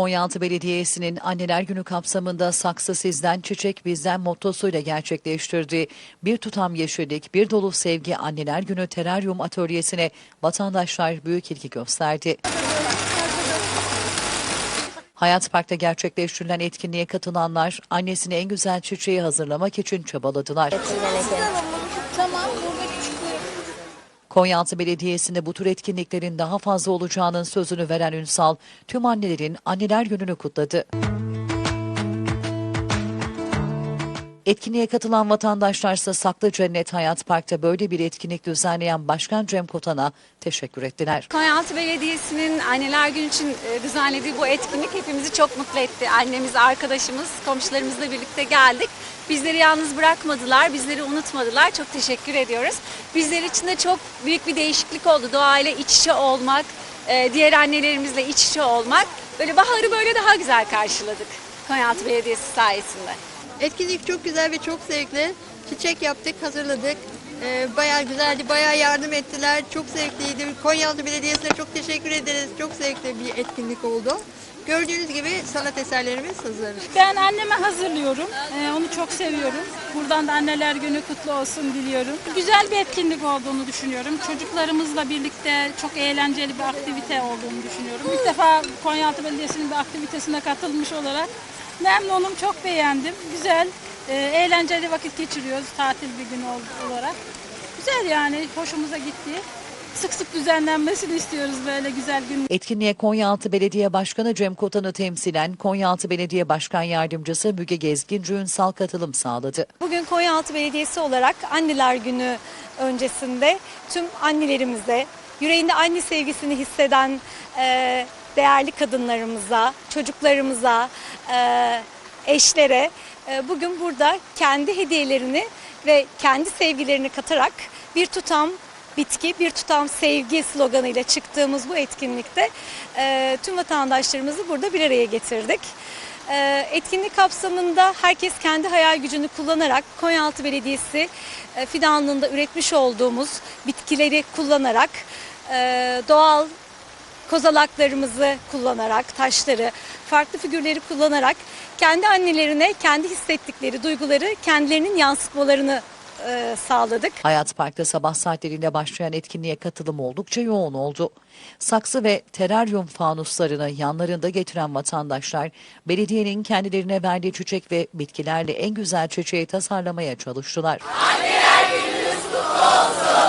Konyaaltı Belediyesi'nin Anneler Günü kapsamında saksı sizden çiçek bizden mottosuyla gerçekleştirdiği bir tutam yeşillik, bir dolu sevgi Anneler Günü Teraryum Atölyesi'ne vatandaşlar büyük ilgi gösterdi. Hayat Park'ta gerçekleştirilen etkinliğe katılanlar annesine en güzel çiçeği hazırlamak için çabaladılar. Tamam burada. Konyaaltı Belediyesi'nde bu tür etkinliklerin daha fazla olacağının sözünü veren Ünsal, tüm annelerin Anneler Günü'nü kutladı. Etkinliğe katılan vatandaşlarsa Saklı Cennet Hayat Park'ta böyle bir etkinlik düzenleyen Başkan Cem Kotan'a teşekkür ettiler. Konyaaltı Belediyesi'nin Anneler Günü için e, düzenlediği bu etkinlik hepimizi çok mutlu etti. Annemiz, arkadaşımız, komşularımızla birlikte geldik. Bizleri yalnız bırakmadılar, bizleri unutmadılar. Çok teşekkür ediyoruz. Bizler için de çok büyük bir değişiklik oldu. Doğayla iç içe olmak, e, diğer annelerimizle iç içe olmak. Böyle baharı böyle daha güzel karşıladık Konyaaltı Belediyesi sayesinde. Etkinlik çok güzel ve çok zevkli. Çiçek yaptık, hazırladık. Ee, bayağı güzeldi, bayağı yardım ettiler. Çok zevkliydi. Konyaaltı Belediyesi'ne çok teşekkür ederiz. Çok zevkli bir etkinlik oldu. Gördüğünüz gibi sanat eserlerimiz hazır. Ben anneme hazırlıyorum. Ee, onu çok seviyorum. Buradan da anneler günü kutlu olsun diliyorum. Güzel bir etkinlik olduğunu düşünüyorum. Çocuklarımızla birlikte çok eğlenceli bir aktivite olduğunu düşünüyorum. İlk defa Konyaaltı Belediyesi'nin bir aktivitesine katılmış olarak memnunum, çok beğendim. Güzel, e, eğlenceli vakit geçiriyoruz tatil bir gün ol- olarak. Güzel yani, hoşumuza gitti. Sık sık düzenlenmesini istiyoruz böyle güzel günler. Etkinliğe Konyaaltı Belediye Başkanı Cem Kotan'ı temsilen Konyaaltı Belediye Başkan Yardımcısı Müge Gezginci Ünsal katılım sağladı. Bugün Konyaaltı Belediyesi olarak Anneler Günü öncesinde tüm annelerimize, yüreğinde anne sevgisini hisseden e, değerli kadınlarımıza, çocuklarımıza, eşlere e, bugün burada kendi hediyelerini ve kendi sevgilerini katarak bir tutam bitki, bir tutam sevgi sloganıyla çıktığımız bu etkinlikte e, tüm vatandaşlarımızı burada bir araya getirdik. Etkinlik kapsamında herkes kendi hayal gücünü kullanarak Konyaaltı Belediyesi e, fidanlığında üretmiş olduğumuz bitkileri kullanarak e, doğal kozalaklarımızı kullanarak, taşları, farklı figürleri kullanarak kendi annelerine kendi hissettikleri duyguları kendilerinin yansıtmalarını e, sağladık. Hayat Park'ta sabah saatlerinde başlayan etkinliğe katılım oldukça yoğun oldu. Saksı ve teraryum fanuslarını yanlarında getiren vatandaşlar belediyenin kendilerine verdiği çiçek ve bitkilerle en güzel çiçeği tasarlamaya çalıştılar. Anneler gününüz kutlu olsun.